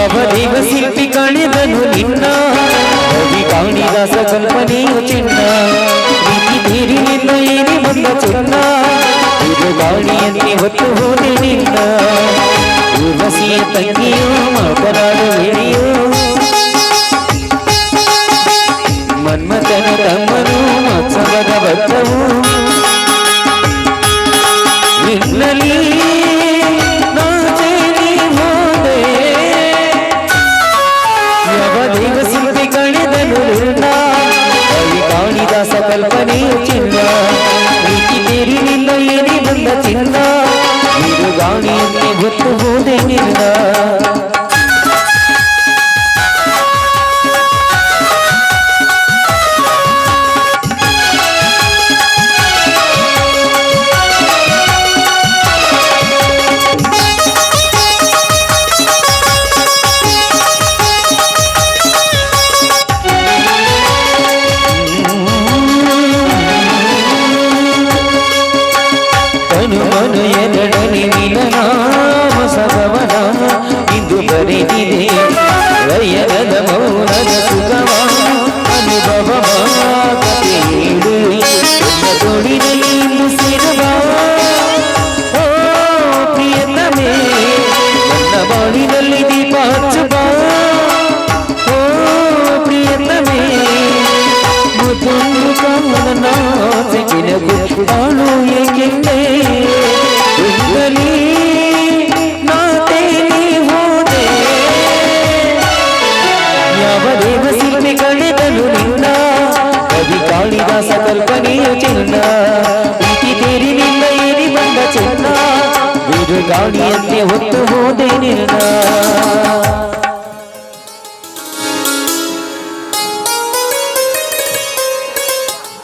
ಅವಧಿಗ ಸಿಲ್ಪಿ ಕಳೆದನು ನಿನ್ನ. ಕವಿ ಕಾಣಿದಾಸ ಕಲ್ಪನೆಯು ಚಿನ್ನ. ನೀತಿ ಧೀರಿನಿಂದ ಏರಿ ಬಂದ ಚುನ್ನ. ಇದು ಗಾಳಿಯಲ್ಲಿ ಹೊತ್ತು ಹೋದೆ ನಿನ್ನ. ಉರ್ವಸಿಯ ತಂಗಿಯೋ, ಮಾತನಾಡು ಹೇಳಿಯೋ ಮನ್ಮತನ ತಮ್ಮನು, ಮತ್ಸವದ ಬತ್ತವು ದೇವ ಸಿಂಧಿ ಕಾಣಿದನು ಕಾಳಿದಾಸ ಕಲ್ಪನೆಯು ಚಿನ್ನ. ಪ್ರೀತಿ ತೀರಿ ನಿನ್ನ ಏರಿ ಬಂದ ಚಿನ್ನ. ಇದು ಗಾಳಿಯಲ್ಲಿ ಗೊತ್ತು ಹೋದೆ ನಿನ್ನ. ತನು ಮನು ಎರಡನೇ ನಿಲನಾಮ ಸಗವನ ಇಂದು ಬರೆದಿದೆ ರಯನದ ಮೌನದ ಸುಖವ ಅನುಭವ ಕತೆ ಹೇಳು ನನ್ನ ತೋಳಿನಲ್ಲಿ ಮುಸಿರವ ಓ ಪ್ರಿಯತಮೇ ನನ್ನ ಬಾಳಿನಲ್ಲಿ ದೀಪ ಹಚ್ಚುವ ಓ ಪ್ರಿಯತಮೇ ಮುತ್ತೊಂದು ಕಾಮನ ಸಿಕ್ಕಿನಗು ಬಾಳು দাও নিয়তে হতো।